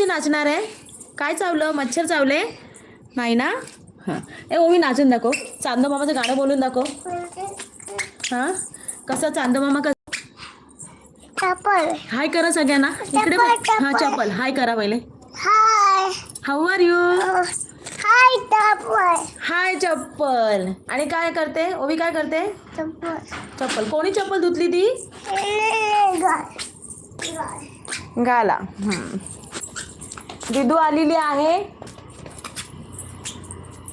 कशी नाचणार आहे? काय चावलं? मच्छर चावले? नाही ना? हां. ए ओवी नाचून दाखव. चांदो मामाचं गाणं बोलून दाखव. हां? कसं चांदो मामा कसं? हाय करा सगळ्यांना. इकडे हां चप्पल. चप्पल. हाय करा पहिले. Hi. How are you hi chappal. Hi chappal. आणि काय करते? ओवी काय करते? चप्पल. चप्पल. कोणी चप्पल धुतली ती? गाला. दिदू आलेली आहे.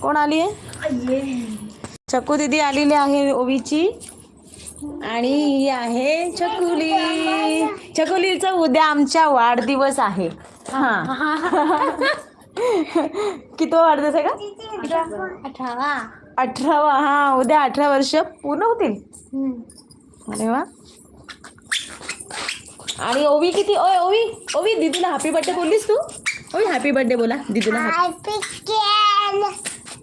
कोण आली आहे चक्कू दिदी आलेली आहे ओवीची. आणि ही आहे चकुली. चकुलीचा उद्या आमचा वाढदिवस आहे. हा. किती वाढदिवस आहे का? अठरा अठरावा. हा उद्या अठरा वर्ष पूर्ण होतील. अरे वा. आणि ओवी किती? ओय ओवी ओवी दीदीला हॅपी बर्थडे बोललीस तू? ओवी हॅपी बर्थडे बोला. दीदीला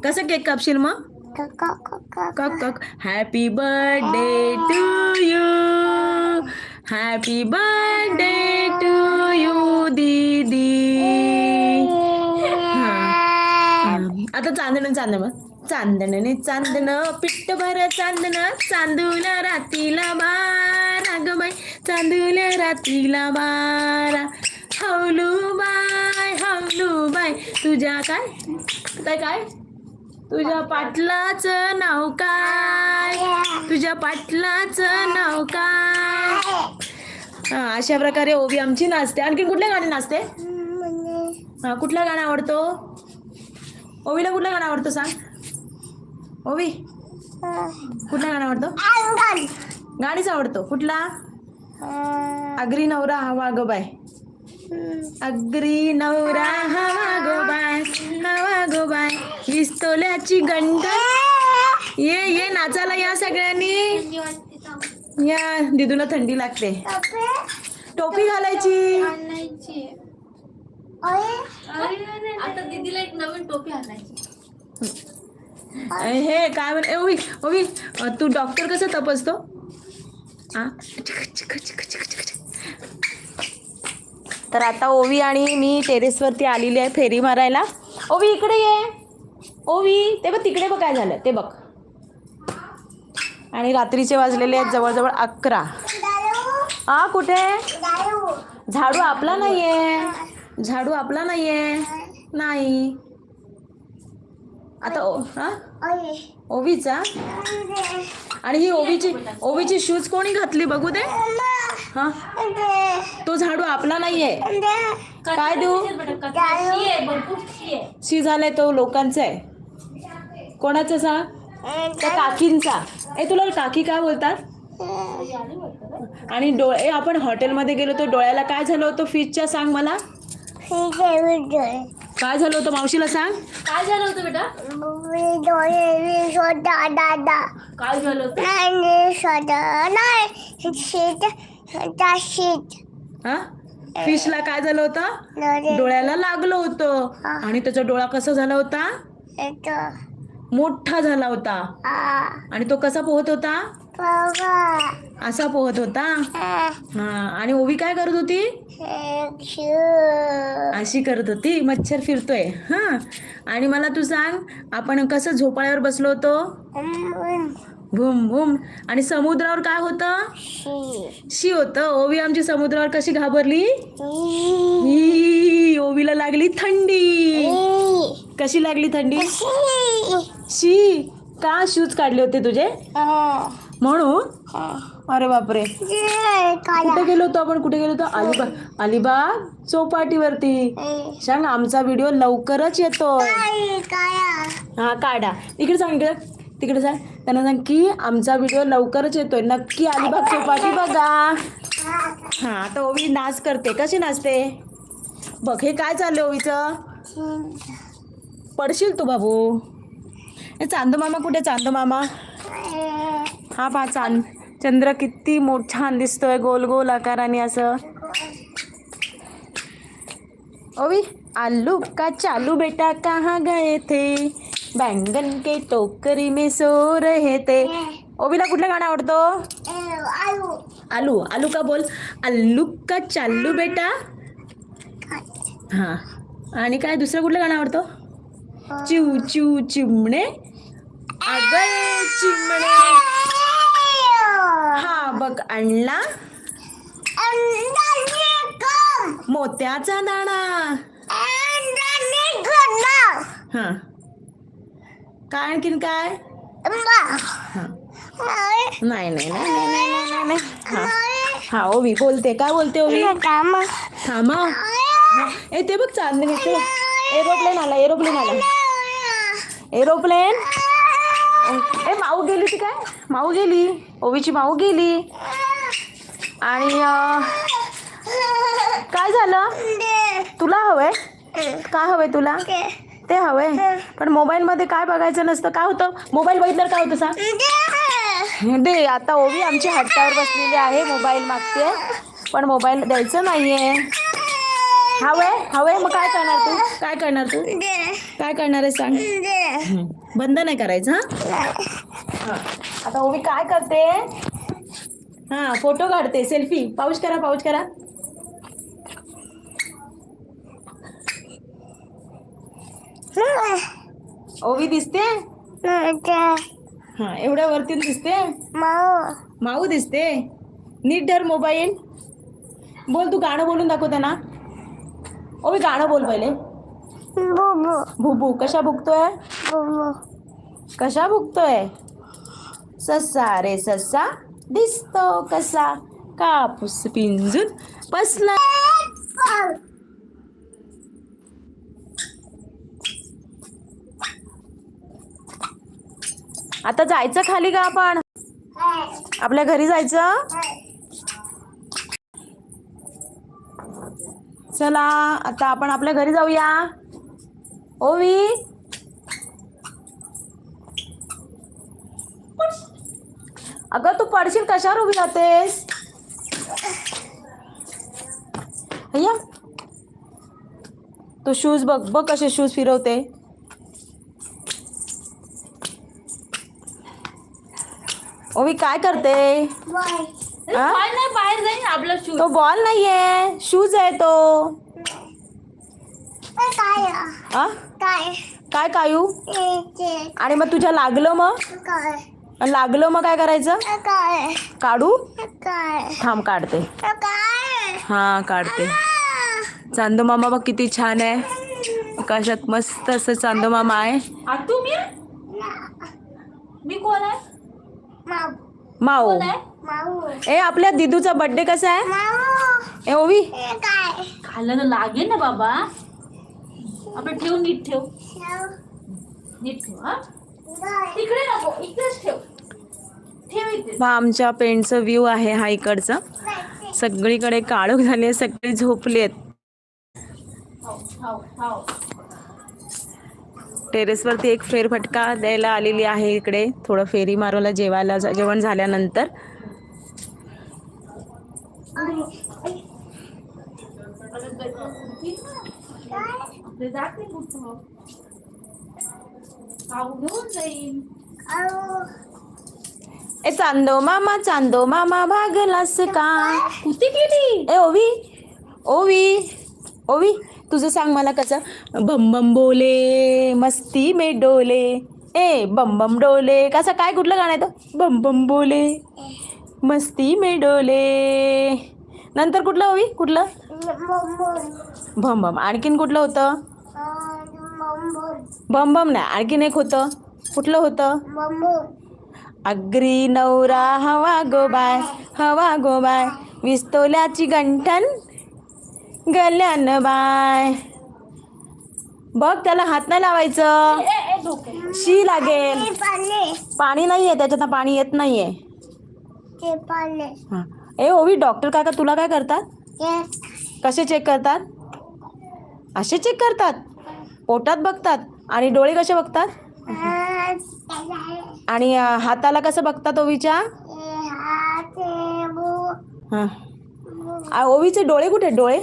कसं केक कापशील मग? काका काका कक कक happy birthday to you happy birthday to you दीदी. आता चांदणं चांदणं मग चांदणने चांदण पिट्ट भर चांदण. चांदून रातीला बारा ग बाई. चांदूल रातीला बारा. हवलू बाय तुझ्या काय? काय काय? तुझ्या पाटलाचं नाव काय? तुझ्या पाटलाचं नाव काय? हा, अशा प्रकारे ओवी आमची नाचते. आणखी कुठल्या गाणे नाचते? हा कुठला गाणं आवडतो? ओवीला कुठलं गाणं आवडतं सांग? ओवी कुठला गाणं आवडतो? गाणीच आवडतो. कुठला? अग्री नवरा हवा ग बाय. अग्री नवरा हवा गो बाय हवा गो बाय पिस्तोल्याची गंड ये ये नाचायला या सगळ्यांनी. या दिदूला थंडी लागते. टोपी घालायची. आता दीदीला एक नवीन टोपी आणायची. अरे हे काय म्हण ओवी ओवी तू डॉक्टर कसं तपासतो? हा तर आता ओवी आणि मी टेरेसवरती आलेली आहे फेरी मारायला. ओवी इकडे ये. ओवी ते बघ तिकडे बघ काय झालं ते बघ. आणि रात्रीचे वाजलेले आहेत जवळजवळ अकरा. हा कुठे? झाडू आपला नाहीये. झाडू आपला नाहीये. नाही. आता ओ हा? ओवीचा? आणि ही ओवीची ओवीची शूज कोणी घातली बघू दे. हा? तो झाडू आपला नाहीये. काय देऊ शी झालाय तो लोकांचा आहे. कोणाचा सांग त्या काकींचा. ए तुला काकी काय बोलतात? आणि डोळे आपण हॉटेलमध्ये गेलो तो डोळ्याला काय झालं होतं? फिशच्या सांग मला. काय झालं होतं मावशीला सांग? काय झालं होतं बेटा? दादा. काय झालं होतं? हा? फिशला काय झालं होतं? डोळ्याला लागलं होतं. आणि त्याचा डोळा कसा झाला होता? मोठा झाला होता. आणि तो कसा पोहत होता? असा पोहत होता? हा. आणि ओवी काय करत होती? अशी करत होती. मच्छर फिरतोय. हा. आणि मला तू सांग आपण कसं झोपाळ्यावर बसलो होतो? भूम भूम. आणि समुद्रावर काय होतं? शी. होतं. ओवी आमची समुद्रावर कशी घाबरली? ही, ओवीला लागली थंडी. कशी लागली थंडी? शी. का शूज काढले होते तुझे? म्हणून अरे बापरे. कुठे गेलो होतो आपण? कुठे गेलो होतो? अलिबाग अलिबाग चौपाटीवरती. सांग आमचा व्हिडिओ लवकरच येतो. हा काढा. इकडे सांग इकडे. तिकडे सांग. त्यांना सांग की आमचा व्हिडिओ लवकरच येतोय. नक्की अलिबाग चौपाटी बघा. हा आता ओवी नाच करते. कशी नाचते? बघ हे काय चाललंय ओवीचं? पडशील तू बाबू. हे चांदो मामा कुठे? चांदो मामा. हा पहा चांद चंद्र किती मोठ छान दिसतोय गोल गोल आकाराने असं. ओवी आलू का चालू बेटा? कहाँ गए थे? बैंगन के टोकरी में सो रहे थे. ओबीला कुठलं गाणं आवडतो? आलू. आलू. का बोल? आलू का चालू बेटा? हा. आणि काय दुसरं कुठलं गाणं आवडतं? चिव चिव चिमणे. अगं चिमणे. बघ आणला? मोत्याचा दाणा. हा. काय आणखीन काय? नाही. नाही नाही नाही नाही नाही नाही हा. ओवी बोलते. काय बोलते ओवी? थांबा. ए ते बघ चांदणीचे एरोप्लेन आला एरोप्लेन आला. एरोप्लेन? ए माऊ गेली ती काय? माऊ गेली. ओवीची माऊ गेली. आणि काय झालं? तुला हवंय? काय हवंय तुला? ते हवंय. पण मोबाईलमध्ये काय बघायचं नसतं. काय होतं? मोबाईल बघितल्यावर काय होतं सांग? दे आता ओवी आमची हट्टावर बसलेली आहे मोबाईल मागते. पण मोबाईल द्यायचं नाहीये. हवंय हवंय मग काय करणार तू? काय करणार तू? काय करणार आहे सांग. हं. बंद नाही करायचं हा? हा. आता ओवी काय करते? हा फोटो काढते सेल्फी. पाऊच करा पाऊच करा. ओवी दिसते? हा एवढ्या वरती दिसते? माऊ दिसते? नीट धर मोबाईल. बोल तू गाणं बोलून दाखव त्यांना. ओवी गाणं बोल पहिले। भुबू कशा भुकतोय कशा भुकतोय ससा रे ससा दिसतो कसा? कापूस पिंजून बसला आता जायचं खाली का आपण. आपल्या घरी जायचं? चला आता आपण आपल्या घरी जाऊया. ओवी अगं तू पडशील कशावर उभी राहतेस? अय्या. तो शूज बघ बघ कसे शूज फिरवते. ओवी काय करते? काय नाही बाहेर जाईन आपला शूज तो बॉल नाहीये. शूज आहे तो. हा? काय? कायू आणि मग तुझ्या लागलं मग? आणि लागलं मग काय करायचं? काढू? थांब काढते. हा काढते. चांदू मामा बघ किती छान आहे. आकाशात मस्त असं चांदू मामा आहे. आ, तू मी? मी कोण आहे? माऊ. कोण आहे? ए आपल्या दिदूचा बर्थडे कसा आहे? ए ओवी. खाल्लं तर लागेल ना बाबा. आपण ठेव नीट ठेव. नीट ठेव हा. तिकडे नको इकडेच ठेव. हा आमच्या पेंटचं व्ह्यू आहे हा इकडचा. सगळीकडे काळोख झाले सगळे झोपले आहेत. हाव हाव हाव. टेरेसवरती एक फेरफटका द्यायला आलेली आहे इकडे. थोडं फेरी मारवला जेवायला जेवण झाल्यानंतर. जाते कुठं घेऊन ए चांदो मामा चांदो मामा भागलास का? कुठे गेली? ए ओवी ओवी ओवी तुझं सांग मला कसं? बम बम बोले मस्ती में डोले. ए बम बम डोले. कसं काय कुठलं गाणं येतं बम बम बोले मस्ती में डोले. नंतर कुठलं ओवी कुठलं? भम भम आणखीन कुठलं होतं? बम बम नाही. आणखीन एक होतं. कुठलं होतं? अग्री नवरा हवा गोबाय हवा गोबाय विस्तोल्याची गंठन गल्यान बाय. बघ त्याला हात नाही लावायचं. शी लागेल. पाणी. नाहीये त्याच्यात पाणी येत नाहीये. हा. ए ओवी डॉक्टर काका तुला काय करतात? कसे चेक करतात? असे चेक करतात? पोटात बघतात? आणि डोळे कसे बघतात? आणि हाताला कसं बघतात ओवीच्या? हां. आ, ओवीचे डोळे कुठे? डोळे?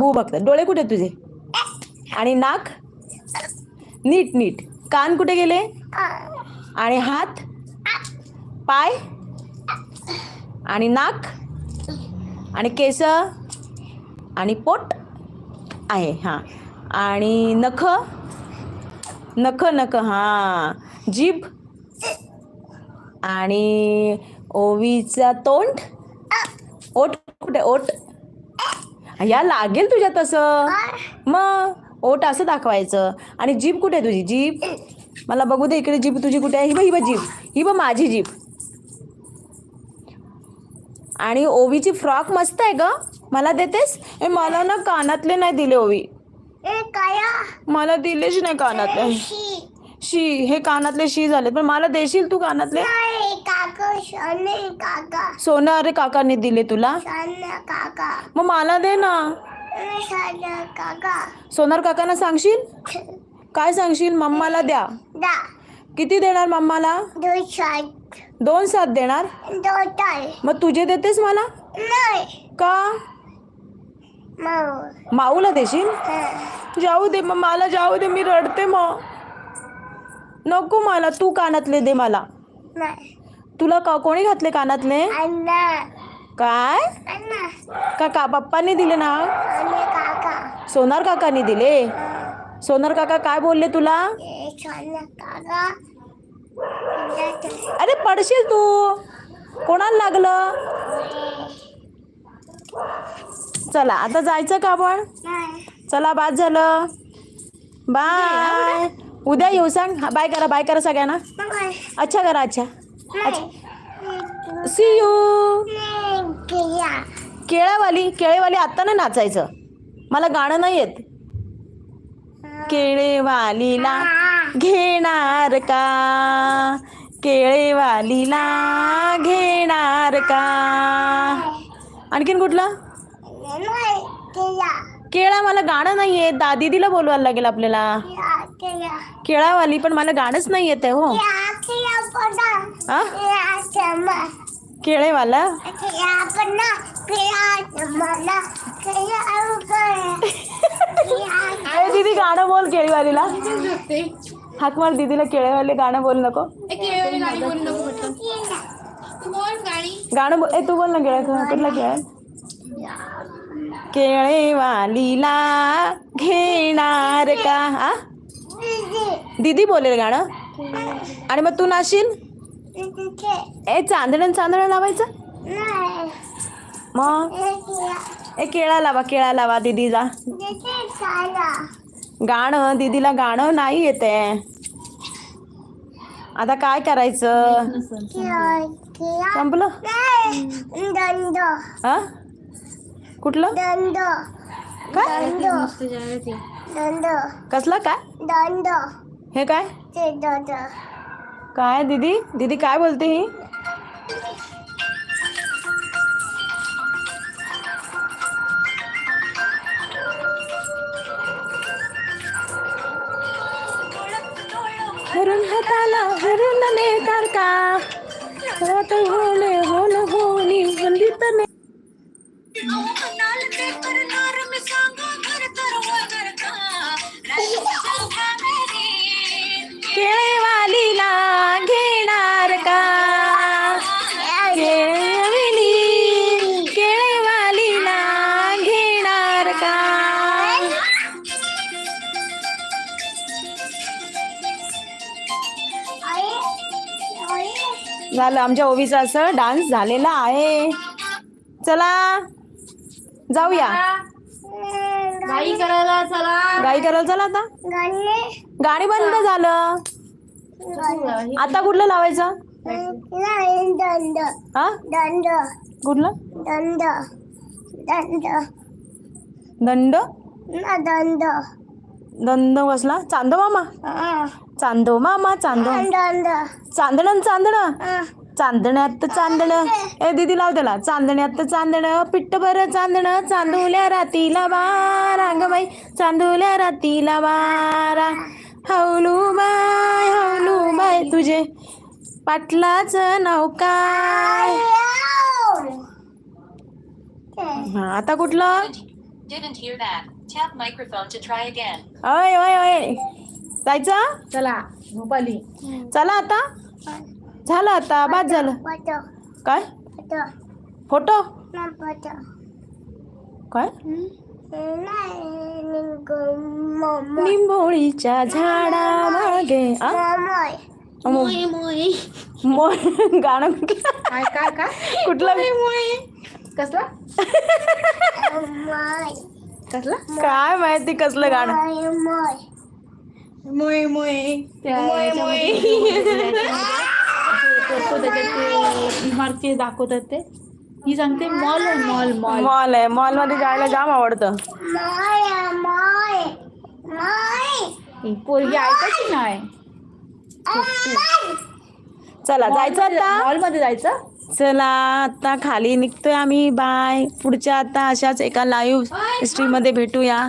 बू बघतात. डोळे कुठे तुझे? आणि नाक? नीट नीट. कान कुठे गेले? आणि हात? पाय? आणि नाक आणि केस आणि पोट आहे हां. आणि नख नख नख हां. जीभ आणि ओवीचा तोंड. ओट कुठे? ओट. या लागेल तुझ्या तसं. मग ओट असं दाखवायचं. आणि जीभ कुठे आहे तुझी? जीभ. मला बघू दे इकडे जीभ तुझी कुठे आहे? ही बघ ही बघ जीभ. ही बघ माझी जीभ. आणि ओवीची फ्रॉक मस्त आहे ग. मला देतेस? ए मला ना कानातले नाही दिले ओवी. ए काया. मला दिलेच नाही कानातले. शी. शी हे कानातले शी झाले पण मला देशील तू कानातले? सोनं अरे काकाने दिले तुला? मग मला दे ना. सोनार काकांना सांगशील? काय सांगशील? मम्माला द्या. किती देणार मम्माला? दोन सात देणार? मग तुझे देतेस मला? नाही. का? माऊ. माऊला देशील? जाऊ दे मग मला जाऊ दे मी रडते मग. नको मला तू कानातले दे मला. नाही. तुला का कोणी घातले कानातले? काय? का का पप्पांनी दिले ना? सोनार काकांनी दिले? सोनार काका काय बोलले तुला? अरे पडशील तू. कोणाला लागलं? चला आता जायचं का आपण? चला बाद झालं. बाय उद्या येऊ सांग. हा, बाय करा बाय करा सगळ्यांना. अच्छा करा अच्छा. नाही सी यू किया केळावाली केळेवाली आत्ता नाही नाचायचं. मला गाणं नाही येत. केळेवालीला घेणार का? केळेवालीला घेणार का? आणखीन कुठलं? केळा मला गाणं नाही येत दा दीदीला बोलवायला लागेल आपल्याला. केळावाली पण मला गाणंच नाही येत आहे हो. केळेवाला? ए दीदी गाणं बोल केळीवालीला. हाक मार दीदीला केळेवाले गाणं बोल नको. गाणं बोल ए तू बोल ना केळ कुठला केळ केळेवालीला घेणार का? हा दीदी दीदी बोलेल गाणं. आणि मग तू नाशील ए चांदणं चांदणं लावायचं. नाही. मग? ए केळा लावा केळा लावा दीदीला. गाणं दीदीला गाणं नाही येते. आता काय करायचं? संपलं? हा? कुठलं? दंड काय? कसला काय? दंड हे काय? काय दीदी? दीदी काय बोलते ही? हाताला ने नेणार का? हात होले होल होनी वंदित ने झालं. आमच्या ओवीचा असं डान्स झालेला आहे. चला. जाऊया. गाई करायला चला. गाई करायला चला आता. गाणी बंद झालं. आता कुठलं लावायचं? हा? दंड कुठलं? दंड? दंड दंड ना दंड दंड कसला चांदो मामा. चांदो मामा चांदो चांदणं. चांदणं. चांदण्यात चांदणं. ए दीदी लाव त्याला. चांदण्यात चांदणं पिट्ट बरं चांदणं चांदुल्या रातीला बारा ग बाई चांदुल्या रातीला बारा हवलू बाय हवलू बाय तुझे पाटलाच नाव काय? हा आता कुठलं. अय अय अय जायचं? चला भोपाली. चला आता. झालं आता? बाद झालं. काय? फोटो. काय? निंबोळीच्या झाडा मागे आ? मो- मो- गाणं कुठलं? काय काय काय? कुठलं? कसला? कसला? काय माहिती कसलं गाणं? मोय मोय इमारती दाखवतात ते. ही सांगते मॉल मॉल मॉल मॉल आहे. मॉलमध्ये जायला जाम आवडतं. पोरगी ऐकायची नाही? चला जायचं आता. मॉलमध्ये जायचं? चला आता खाली निघतोय आम्ही. बाय पुढच्या आता अशाच एका लाईव्ह हिस्ट्रीमध्ये भेटूया.